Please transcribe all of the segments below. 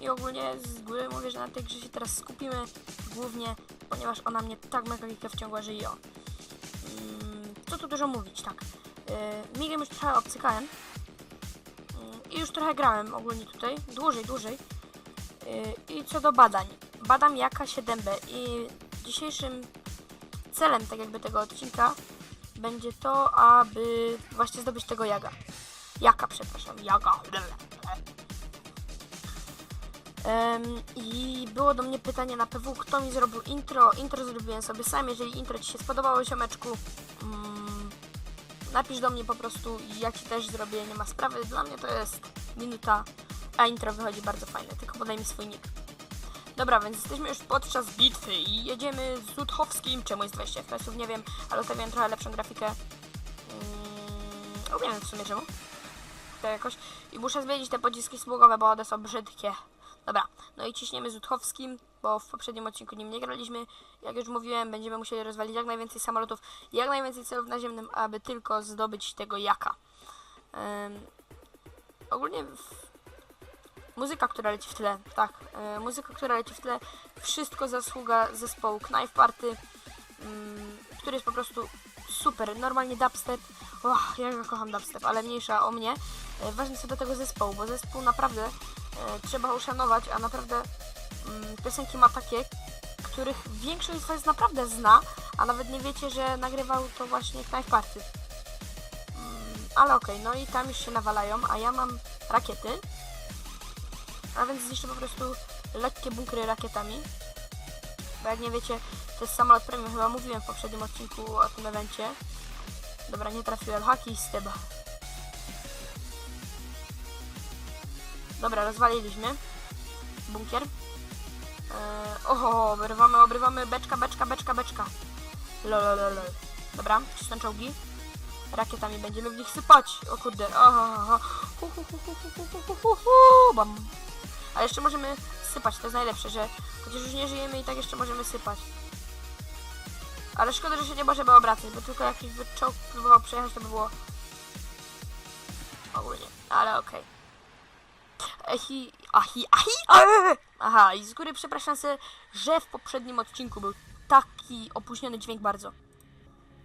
i ogólnie z góry mówię, że na tej grze się teraz skupimy głównie, ponieważ ona mnie tak mega kilka wciągła, że jo. Mm, co tu dużo mówić, tak. Migiem już trochę obcykałem i już trochę grałem ogólnie tutaj, dłużej, dłużej. I co do badań. Badam jaka 7B i dzisiejszym celem tak jakby tego odcinka będzie to, aby właśnie zdobyć tego jaga. Jaka, przepraszam, jaga. I było do mnie pytanie na PW, kto mi zrobił intro. Intro zrobiłem sobie sam. Jeżeli intro Ci się spodobało, siomeczku, mm, napisz do mnie po prostu i ja Ci też zrobię, nie ma sprawy. Dla mnie to jest minuta, a intro wychodzi bardzo fajne, tylko podaj mi swój nick. Dobra, więc jesteśmy już podczas bitwy i jedziemy z Zudchowskim. Czemu jest 20 FPS-ów, nie wiem, ale ustawiłem trochę lepszą grafikę. Mm, nie wiem w sumie czemu. To jakoś. I muszę zmienić te pociski smugowe, bo one są brzydkie. Dobra, no i ciśniemy z Udchowskim, bo w poprzednim odcinku nim nie graliśmy. Jak już mówiłem, będziemy musieli rozwalić jak najwięcej samolotów, jak najwięcej celów naziemnym, aby tylko zdobyć tego jaka. Ym, ogólnie w, muzyka, która leci w tle, tak, muzyka, która leci w tle, wszystko zasługa zespołu Knife Party, ym, który jest po prostu super. Normalnie dubstep, oh, ja kocham dubstep, ale mniejsza o mnie. Y, ważne co do tego zespołu, bo zespół naprawdę e, trzeba uszanować, a naprawdę mm, piosenki ma takie, których większość z Was naprawdę zna, a nawet nie wiecie, że nagrywał to właśnie Knife Party. Mm, ale okej, no i tam już się nawalają, a ja mam rakiety, a więc zniszczę po prostu lekkie bunkry rakietami. Bo jak nie wiecie, to jest samolot premium, chyba mówiłem w poprzednim odcinku o tym evencie. Dobra, nie trafiłem, haki z tyba. Dobra, rozwaliliśmy bunkier. Eee, oho, obrywamy, obrywamy, beczka, beczka, beczka, beczka. Lolololol. Dobra, cisną czołgi. Rakietami będziemy w nich sypać. O kurde, oho, hu, hu, bam. A jeszcze możemy sypać, to jest najlepsze, że chociaż już nie żyjemy i tak jeszcze możemy sypać. Ale szkoda, że się nie możemy obracać, bo tylko jakiś by czołg próbował przejechać, to by było ogólnie, ale okej. Ehi, ahi, ahi, ae! Aha, i z góry przepraszam się, że w poprzednim odcinku był taki opóźniony dźwięk bardzo.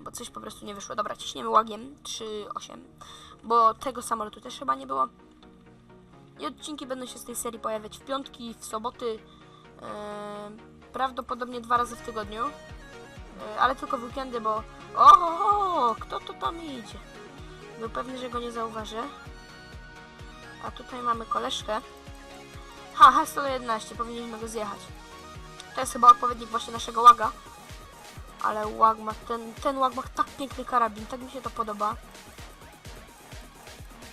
Bo coś po prostu nie wyszło. Dobra, ciśniemy łagiem 3.8, bo tego samolotu też chyba nie było. I odcinki będą się z tej serii pojawiać w piątki, w soboty, e, prawdopodobnie dwa razy w tygodniu. E, ale tylko w weekendy, bo... O, kto to tam idzie? Był pewny, że go nie zauważę. A tutaj mamy koleżkę. Ha, H111, powinniśmy go zjechać. To jest chyba odpowiednik właśnie naszego łaga. Ale łag ma, ten, ten łag ma tak piękny karabin, tak mi się to podoba.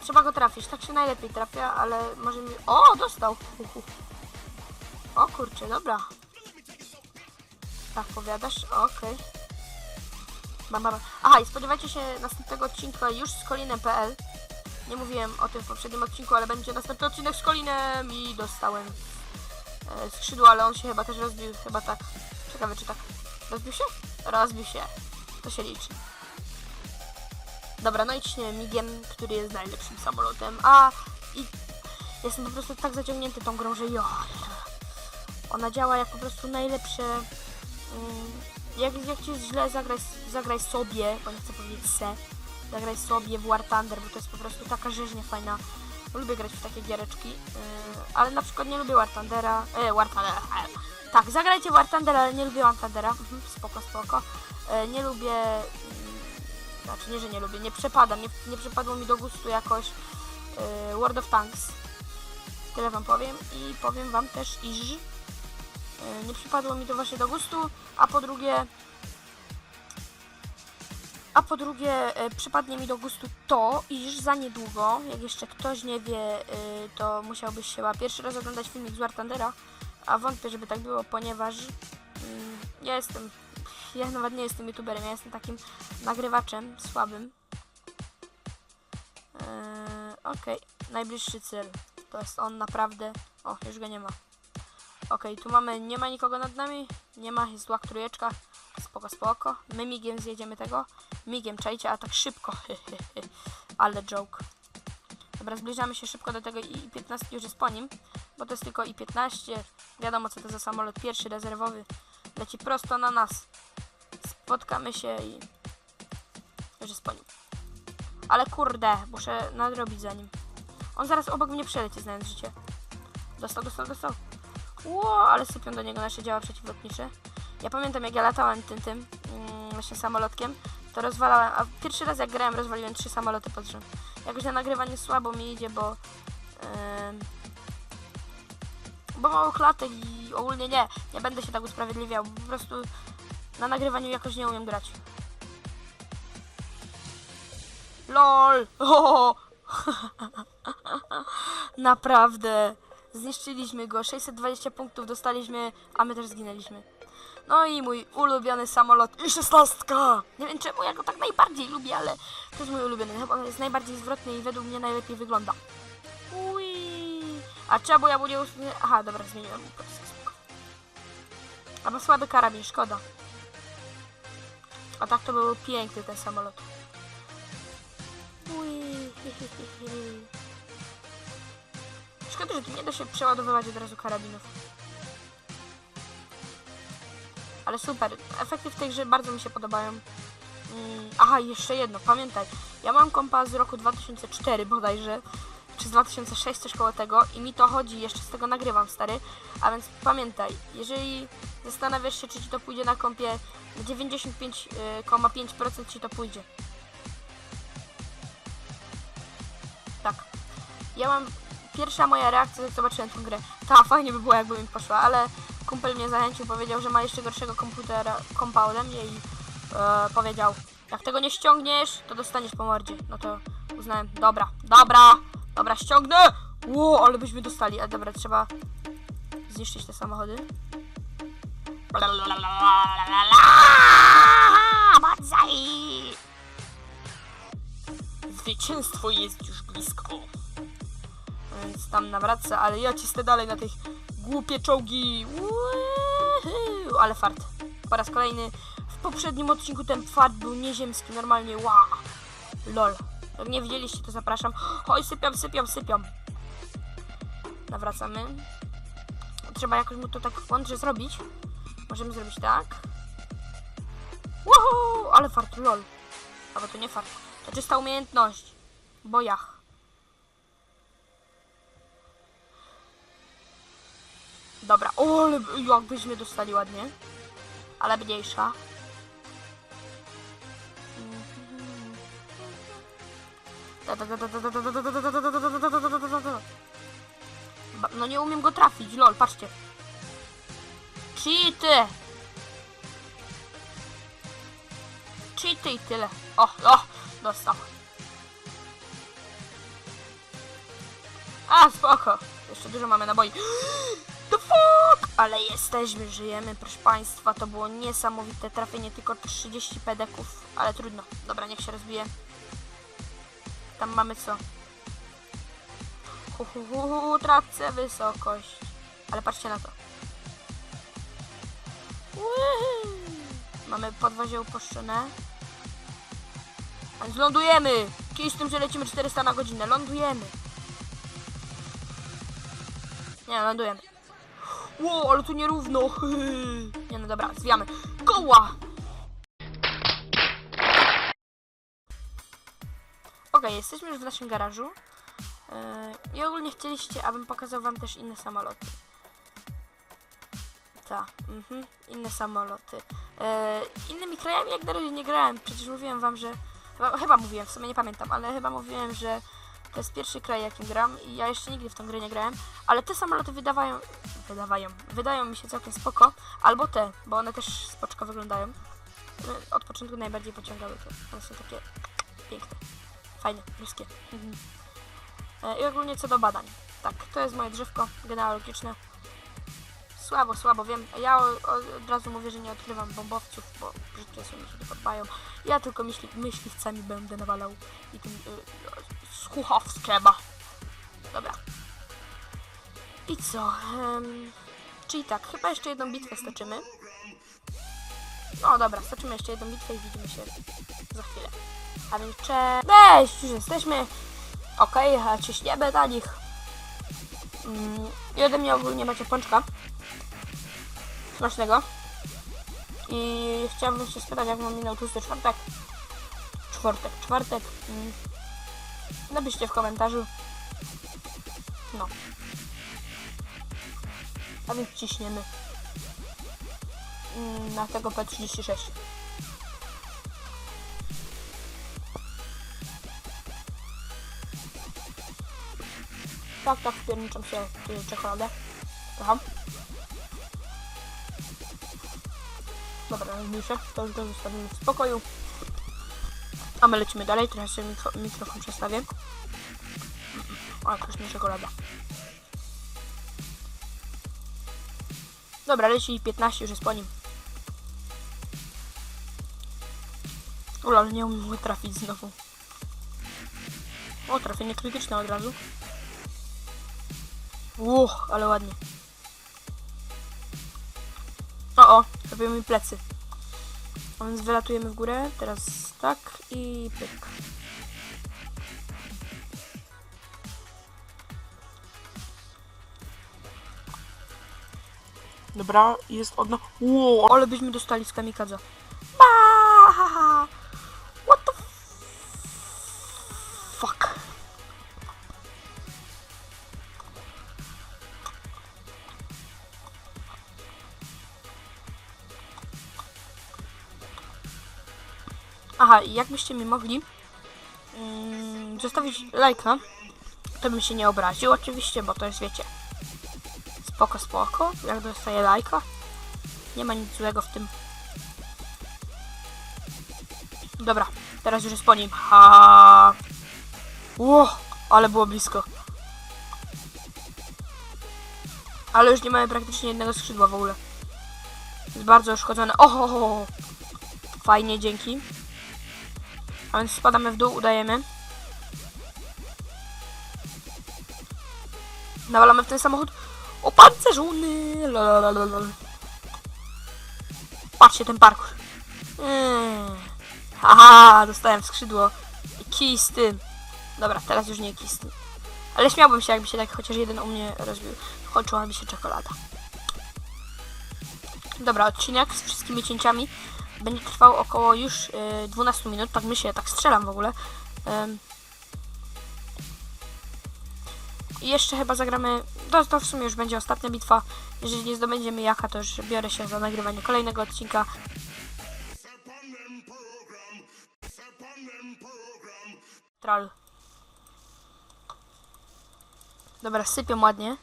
Trzeba go trafić, tak się najlepiej trafia, ale może mi... O, dostał! O kurczę, dobra. Tak powiadasz? Okej. Bam. Aha, i spodziewajcie się następnego odcinka już z kolinem.pl. Nie mówiłem o tym w poprzednim odcinku, ale będzie następny odcinek z Kolinem i dostałem e, skrzydło, ale on się chyba też rozbił, chyba tak. Ciekawe czy tak. Rozbił się? Rozbił się. To się liczy. Dobra, no i ciśniemy migiem, który jest najlepszym samolotem. A i jestem po prostu tak zaciągnięty tą grą, że jo. Ona działa jak po prostu najlepsze. Mm, jak, jak ci jest źle, zagraj, zagraj sobie, bo nie chcę powiedzieć se zagraj sobie w War Thunder, bo to jest po prostu taka rzeźnia fajna. Lubię grać w takie giereczki, yy, ale na przykład nie lubię War Thundera, e, War Thundera, e, tak, zagrajcie War Thunder, ale nie lubię War Thundera, mhm, spoko, spoko. E, nie lubię, mm, znaczy nie, że nie lubię, nie przepada, nie, nie przypadło mi do gustu jakoś yy, World of Tanks. Tyle wam powiem i powiem wam też, iż yy, nie przypadło mi to właśnie do gustu, a po drugie a po drugie, e, przypadnie mi do gustu to, iż za niedługo, jak jeszcze ktoś nie wie, e, to musiałbyś chyba pierwszy raz oglądać filmik z War a wątpię, żeby tak było, ponieważ mm, ja jestem, ja nawet nie jestem youtuberem, ja jestem takim nagrywaczem słabym. Eee, Okej, najbliższy cel, to jest on naprawdę, o, już go nie ma. Okej, tu mamy, nie ma nikogo nad nami, nie ma, jest łak trójeczka, spoko, spoko. My migiem zjedziemy tego, migiem, czajcie, a tak szybko, ale joke. Dobra, zbliżamy się szybko do tego i 15 już jest po nim, bo to jest tylko i 15. Wiadomo co to za samolot, pierwszy rezerwowy. Leci prosto na nas. Spotkamy się i już jest po nim. Ale kurde, muszę nadrobić za nim. On zaraz obok mnie przeleci, znając życie. Dostał, dostał, dostał. Ło, ale sypią do niego nasze działa przeciwlotnicze. Ja pamiętam jak ja latałem tym, tym, mm, właśnie samolotkiem, to rozwalałem, a pierwszy raz jak grałem rozwaliłem trzy samoloty pod rząd. Jakoś na nagrywaniu słabo mi idzie, bo... em, bo mało klatek i ogólnie nie, nie będę się tak usprawiedliwiał, po prostu na nagrywaniu jakoś nie umiem grać. LOL! O! Naprawdę. Zniszczyliśmy go. 620 punktów dostaliśmy, a my też zginęliśmy. No i mój ulubiony samolot i szesnastka. Nie wiem czemu ja go tak najbardziej lubię, ale to jest mój ulubiony. Chyba on jest najbardziej zwrotny i według mnie najlepiej wygląda. Ui. A czemu ja mu nie? Aha, dobra, zmieniłem mu. A ma słaby karabin, szkoda. A tak to był piękny ten samolot. Ui. Szkoda, że tu nie da się przeładowywać od razu karabinów. Ale super. Efekty w tej grze bardzo mi się podobają. Mm, aha, jeszcze jedno, pamiętaj. Ja mam kompas z roku 2004 bodajże, czy z 2006, coś koło tego i mi to chodzi, jeszcze z tego nagrywam, stary. A więc pamiętaj, jeżeli zastanawiasz się, czy ci to pójdzie na kompie, na 95,5% ci to pójdzie. Tak. Ja mam pierwsza moja reakcja, jak zobaczyłem tę grę. Ta, fajnie by było, jakby mi poszła, ale kumpel mnie zachęcił, powiedział, że ma jeszcze gorszego komputera, kompa ode mnie i e, powiedział, jak tego nie ściągniesz, to dostaniesz po mordzie. No to uznałem, dobra, dobra, dobra, ściągnę! Ło, ale byśmy dostali, a dobra, trzeba zniszczyć te samochody. Banzai! Zwycięstwo jest już blisko. Więc tam nawraca, ale ja cisnę dalej na tych głupie czołgi. Ale fart. Po raz kolejny w poprzednim odcinku ten fart był nieziemski, normalnie wow. Lol. Jak nie widzieliście, to zapraszam. Oj, sypiam, sypiam, sypiam. Nawracamy. Trzeba jakoś mu to tak mądrze zrobić. Możemy zrobić tak. Woohoo! Ale fart, lol. Albo to nie fart. To czysta umiejętność. Bojach. Dobra, o, jakbyśmy dostali ładnie. Ale mniejsza. No nie umiem go trafić, lol, patrzcie. Cheaty! Cheaty i tyle. O, o, dostał. A, spoko. Jeszcze dużo mamy naboi. Fuck! Ale jesteśmy, żyjemy, proszę Państwa. To było niesamowite trafienie, tylko 30 pedeków. Ale trudno. Dobra, niech się rozbije. Tam mamy co? Hu, hu, hu, hu, tracę wysokość. Ale patrzcie na to. Mamy podwozie upuszczone. A więc lądujemy! Kij z tym, że lecimy 400 na godzinę. Lądujemy. Nie, lądujemy. Ło, ale tu nierówno. Nie no dobra, zwijamy. Koła! Okej, jesteśmy już w naszym garażu. Yy, I ogólnie chcieliście, abym pokazał wam też inne samoloty. Tak, mhm, inne samoloty. Yy, innymi krajami jak na razie nie grałem. Przecież mówiłem wam, że... Chyba, chyba mówiłem, w sumie nie pamiętam, ale chyba mówiłem, że to jest pierwszy kraj, jakim gram i ja jeszcze nigdy w tą grę nie grałem, ale te samoloty wydawają, wydawają, wydają mi się całkiem spoko, albo te, bo one też spoczko wyglądają. Od początku najbardziej pociągały to, one są takie piękne, fajne, bliskie. Mhm. E, I ogólnie co do badań, tak, to jest moje drzewko genealogiczne. Słabo, słabo, wiem. Ja od razu mówię, że nie odkrywam bombowców, bo brzydkie są mi się nie podobają. Ja tylko myśli, myśliwcami będę nawalał i tym y, słuchawskeba. Dobra. I co? Em, czyli tak, chyba jeszcze jedną bitwę stoczymy. No dobra, stoczymy jeszcze jedną bitwę i widzimy się za chwilę. A więc cze... Cześć, już jesteśmy. Okej, a ciśniemy na nich. Mm, ode mnie ogólnie macie pączka. Smacznego. I chciałabym się spytać, jak mam minął tłusty czwartek. Czwartek, czwartek. Mm. Napiszcie w komentarzu. No. A więc ciśniemy. Mm, Na tego P36. Tak, tak, wpierniczam się y, czekoladę. Kocham. Dobra, najmniejsze. To już to zostawimy w spokoju. A my lecimy dalej. Teraz sobie mikro, mikrofon przestawię. O, jakaś nie czekolada. Dobra, leci 15, już jest po nim. Ula, ale nie umiem trafić znowu. O, trafienie krytyczne od razu. Uch, ale ładnie. O, o, robimy mi plecy. A więc wylatujemy w górę, teraz tak i pyk. Dobra, jest odno... Wow, ale byśmy dostali z kamikadza. Aha, jakbyście mi mogli mm, zostawić lajka, to bym się nie obraził oczywiście, bo to jest, wiecie, spoko, spoko, jak dostaję lajka. Nie ma nic złego w tym. Dobra, teraz już jest po nim. Ha. Ło, ale było blisko. Ale już nie mamy praktycznie jednego skrzydła w ogóle. Jest bardzo uszkodzone. Oho! Fajnie, dzięki. A więc spadamy w dół, udajemy. Nawalamy w ten samochód. Opancerzony! Lolololol. Patrzcie ten parkour. Mm. Haha, dostałem skrzydło. I kij z tym. Dobra, teraz już nie kij z tym. Ale śmiałbym się, jakby się tak chociaż jeden u mnie rozbił. Kończyła mi się czekolada. Dobra, odcinek z wszystkimi cięciami będzie trwał około już y, 12 minut. Tak myślę, tak strzelam w ogóle. I jeszcze chyba zagramy. To, to w sumie już będzie ostatnia bitwa. Jeżeli nie zdobędziemy jaka, to już biorę się za nagrywanie kolejnego odcinka. Troll. Dobra, sypią ładnie.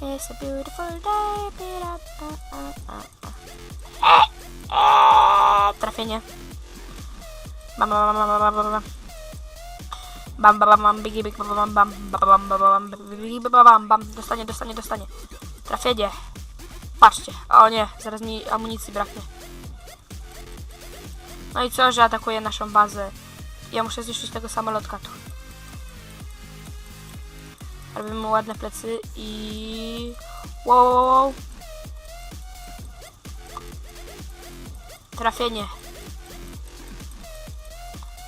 It's a beautiful day. Eee, trafienie. Bam, bam, bam, bam, bam, bam. Bam, bam, bam, bigi, big, bam, bam, bam, bam, bam, bam, bigi, bam, bam, bam, dostanie, dostanie, dostanie. Trafienie. Patrzcie. O nie, zaraz mi amunicji braknie. No i co, że atakuje naszą bazę. Ja muszę zniszczyć tego samolotka tu. Robimy ładne plecy i... Wow, wow, wow. Trafienie.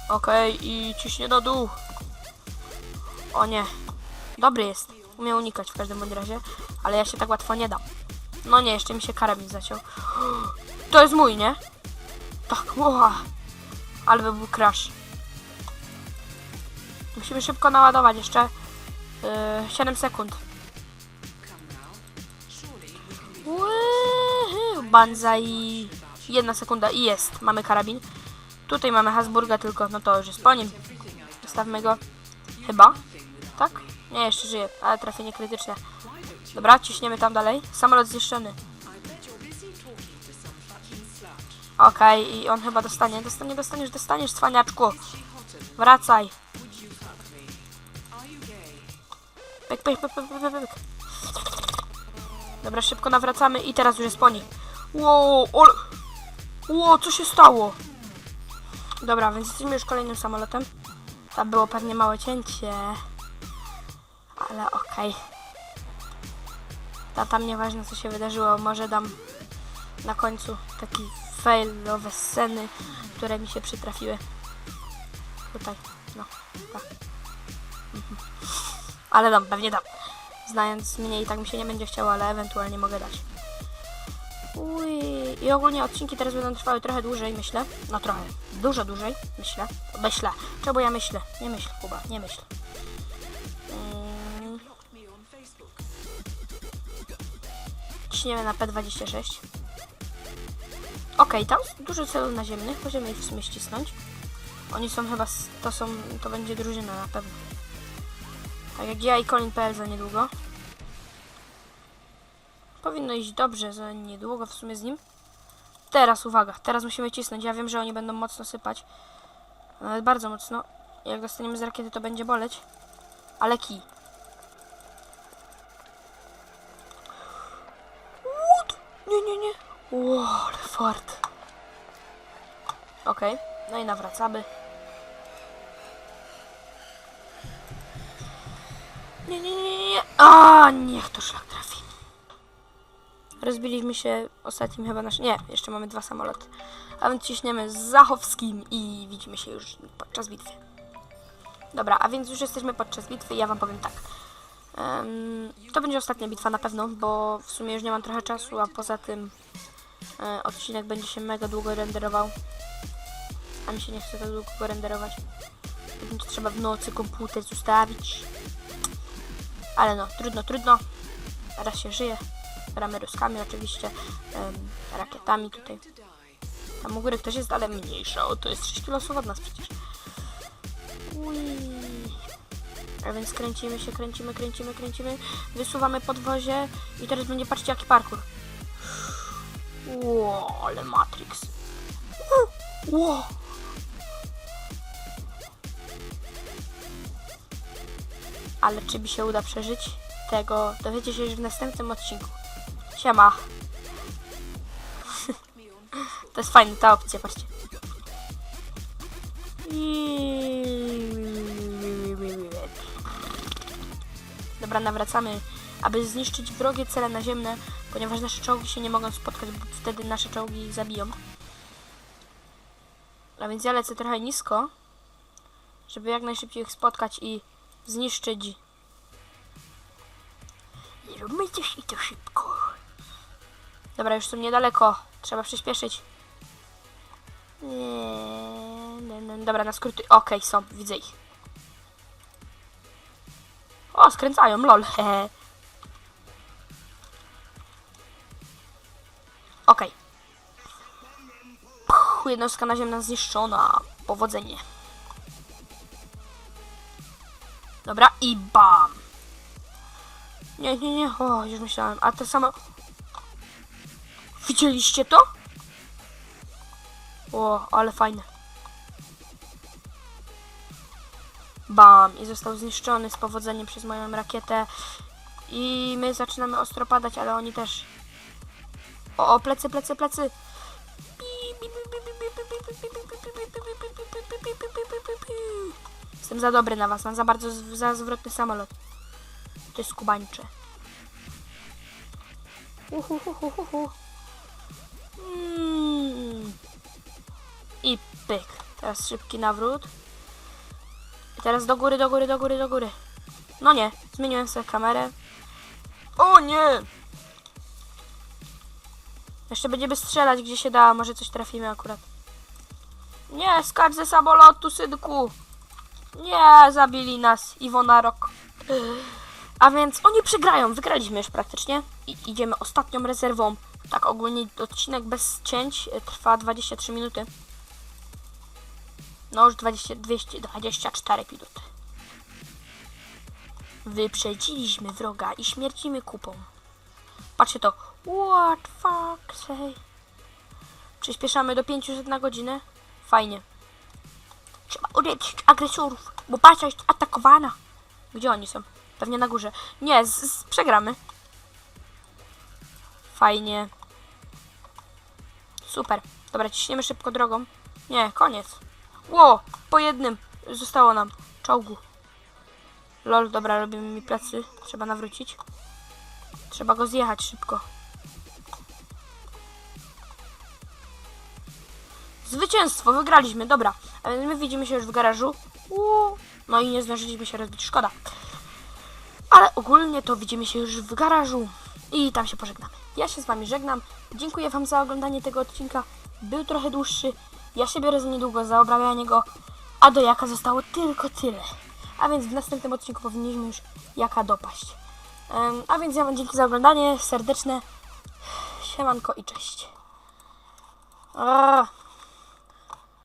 Okej, i ciśnie na dół. O nie. Dobry jest. Umie unikać w każdym bądź razie, ale ja się tak łatwo nie dam. No nie, jeszcze mi się karabin zaciął. To jest mój, nie? Tak, ła. Ale by był crash. Musimy szybko naładować jeszcze. Yy, 7 sekund. Banzai. Jedna sekunda i jest. Mamy karabin. Tutaj mamy Hasburga tylko, no to już jest po nim. Zostawmy go. Chyba. Tak? Nie, jeszcze żyje, ale trafienie krytyczne. Dobra, ciśniemy tam dalej. Samolot zniszczony. Okej, i on chyba dostanie. Dostanie, dostaniesz, dostaniesz, cwaniaczku. Wracaj. Pyk, pyk, pyk, pyk, pyk, pyk. Dobra, szybko nawracamy i teraz już jest po nim. Wow, ole... Wow, co się stało? Dobra, więc jesteśmy już kolejnym samolotem. Tam było pewnie małe cięcie. Ale okej. Ta tam nieważne co się wydarzyło. Może dam na końcu taki failowe sceny, które mi się przytrafiły. Tutaj. No, tak. Ale dam, pewnie dam. Znając mnie i tak mi się nie będzie chciało, ale ewentualnie mogę dać. Uj. I ogólnie odcinki teraz będą trwały trochę dłużej, myślę. No trochę. Dużo dłużej, myślę. Myślę. Czemu ja myślę? Nie myśl, Kuba, nie myśl. Mm. Ciśniemy na P26. Okej, tam jest dużo celów naziemnych, możemy ich w sumie ścisnąć. Oni są chyba, to są, to będzie drużyna na pewno. Tak jak ja i Colin.pl za niedługo. Powinno iść dobrze za niedługo w sumie z nim. Teraz uwaga, teraz musimy cisnąć. Ja wiem, że oni będą mocno sypać. Nawet bardzo mocno. Jak dostaniemy z rakiety, to będzie boleć. Ale kij. What? Nie, nie, nie. Ło, ale fart. Okej, no i nawracamy. Nie, nie, nie, nie. A, niech to szlak. Rozbiliśmy się ostatnim chyba nasz... Nie, jeszcze mamy dwa samoloty. A więc ciśniemy z Zachowskim i widzimy się już podczas bitwy. Dobra, a więc już jesteśmy podczas bitwy ja wam powiem tak. Em, to będzie ostatnia bitwa na pewno, bo w sumie już nie mam trochę czasu, a poza tym e, odcinek będzie się mega długo renderował. A mi się nie chce tak długo go renderować. Więc trzeba w nocy komputer zostawić. Ale no, trudno, trudno. Raz się żyje. Gramy ruskami oczywiście. em, rakietami tutaj. Tam u góry ktoś jest, ale mniejsza. O, to jest 6 kilosów od nas przecież. Ui. A więc kręcimy się, kręcimy, kręcimy, kręcimy. Wysuwamy podwozie i teraz będzie, patrzcie jaki parkour. Ło, ale Matrix. Ło. Ale czy mi się uda przeżyć tego, dowiecie się już w następnym odcinku. Siema. to jest fajna ta opcja, patrzcie. Dobra, nawracamy, aby zniszczyć wrogie cele naziemne, ponieważ nasze czołgi się nie mogą spotkać, bo wtedy nasze czołgi zabiją. A więc ja lecę trochę nisko, żeby jak najszybciej ich spotkać i zniszczyć. I róbmy coś i to szybko. Dobra, już są niedaleko. Trzeba przyspieszyć. Nie, nie, nie. Dobra, na skróty. Okej, są, widzę ich. O, skręcają, lol. hehe. Okej. Puh, Jednostka naziemna zniszczona. Powodzenie. Dobra, i bam. Nie, nie, nie. O, już myślałem. A to samo... Widzieliście to? O, ale fajne. Bam! I został zniszczony z powodzeniem przez moją rakietę. I my zaczynamy ostro padać, ale oni też. O, o plecy, plecy, plecy! Jestem za dobry na was, mam za bardzo za zwrotny samolot. To jest kubańcze. Uhuhuhuhu. Mm. I pyk. Teraz szybki nawrót. I teraz do góry, do góry, do góry, do góry. No nie, zmieniłem sobie kamerę. O nie! Jeszcze będziemy strzelać gdzie się da, może coś trafimy akurat. Nie, skacz ze samolotu, synku! Nie, zabili nas, Iwona Rok. A więc oni przegrają, wygraliśmy już praktycznie. I idziemy ostatnią rezerwą. Tak ogólnie odcinek bez cięć e, trwa 23 minuty. No już 20, 224 minuty. Wyprzedziliśmy wroga i śmiercimy kupą. Patrzcie to. What fuck say. Przyspieszamy do 500 na godzinę. Fajnie. Trzeba uderzyć agresorów, bo baza jest atakowana. Gdzie oni są? Pewnie na górze. Nie, z, z, przegramy. Fajnie. Super. Dobra, ciśniemy szybko drogą. Nie, koniec. Ło, po jednym zostało nam. Czołgu. Lol, dobra, robimy mi plecy. Trzeba nawrócić. Trzeba go zjechać szybko. Zwycięstwo, wygraliśmy, dobra. A więc my widzimy się już w garażu. Uuu. No i nie zdążyliśmy się rozbić, szkoda. Ale ogólnie to widzimy się już w garażu i tam się pożegnamy. Ja się z Wami żegnam. Dziękuję Wam za oglądanie tego odcinka. Był trochę dłuższy. Ja się biorę za niedługo za obrabianie go, a do jaka zostało tylko tyle. A więc w następnym odcinku powinniśmy już jaka dopaść. Em, a więc ja Wam dzięki za oglądanie. Serdeczne siemanko i cześć. Arr.